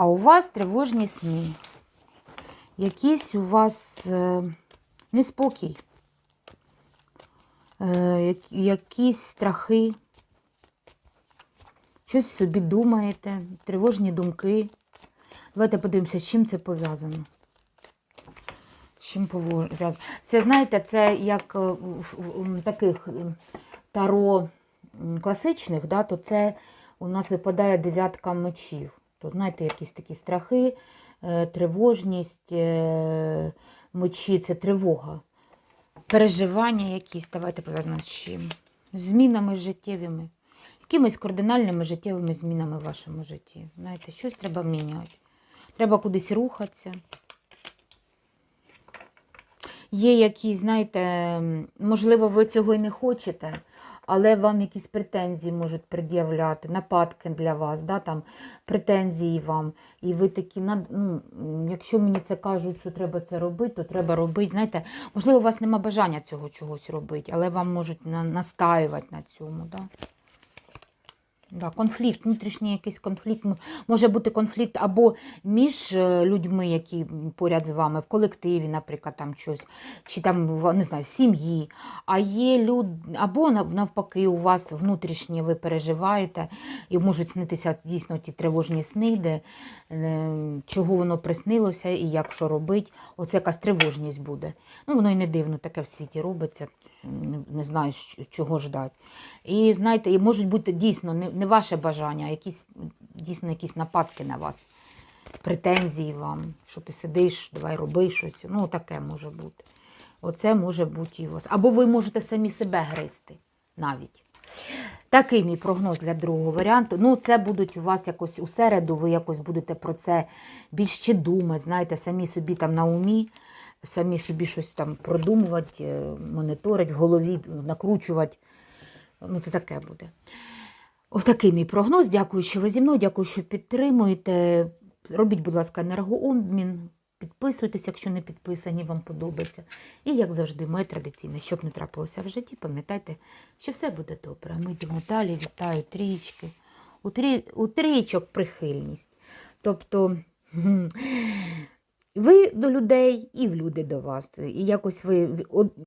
А у вас тривожні сни. Якийсь у вас е, неспокій, е, якісь страхи. Щось собі думаєте, тривожні думки. Давайте подивимося, з чим це пов'язано. З чим пов'язано? Це, знаєте, це як е, в таких е, таро класичних, да, то це у нас випадає дев'ятка мечів. То знаєте, якісь такі страхи, е, тривожність, е, мечі це тривога. Переживання якісь, давайте пов'язано з чим? Змінами життєвими. Якимись кардинальними життєвими змінами в вашому житті. Знаєте, щось треба міняти. Треба кудись рухатися. Є якісь, знаєте, можливо, ви цього і не хочете, але вам якісь претензії можуть пред'являти, нападки для вас, да, там, претензії вам. І ви такі, ну, якщо мені це кажуть, що треба це робити, то треба робити. Знаєте, можливо, у вас нема бажання цього чогось робити, але вам можуть на- настаювати на цьому. Да? Да, конфлікт, внутрішній якийсь конфлікт. Може бути конфлікт або між е, людьми, які поряд з вами, в колективі, наприклад, там щось, чи там не знаю, в сім'ї. А є люд, або навпаки, у вас внутрішнє ви переживаєте, і можуть снитися дійсно ті тривожні сни, де е, чого воно приснилося і як що робить. Оце якась тривожність буде. Ну, воно і не дивно, таке в світі робиться. Не, знаю, чого ждати. І знаєте, можуть бути дійсно не, не ваше бажання, а якісь дійсно якісь нападки на вас, претензії вам, що ти сидиш, давай роби щось. Ну, таке може бути. Оце може бути і вас. Або ви можете самі себе гризти навіть. Такий мій прогноз для другого варіанту. Ну, це будуть у вас якось у середу, ви якось будете про це більше думати, знаєте, самі собі там на умі, самі собі щось там продумувати, е, моніторити в голові, накручувати. Ну, це таке буде. Отакий мій прогноз. Дякую, що ви зі мною, дякую, що підтримуєте. Робіть, будь ласка, енергообмін. Підписуйтесь, якщо не підписані, вам подобається. І, як завжди, моє традиційне, щоб не трапилося в житті, пам'ятайте, що все буде добре. Ми йдемо далі, вітаю трічки. У, трі... у трічок прихильність. Тобто ви до людей і в люди до вас. І якось ви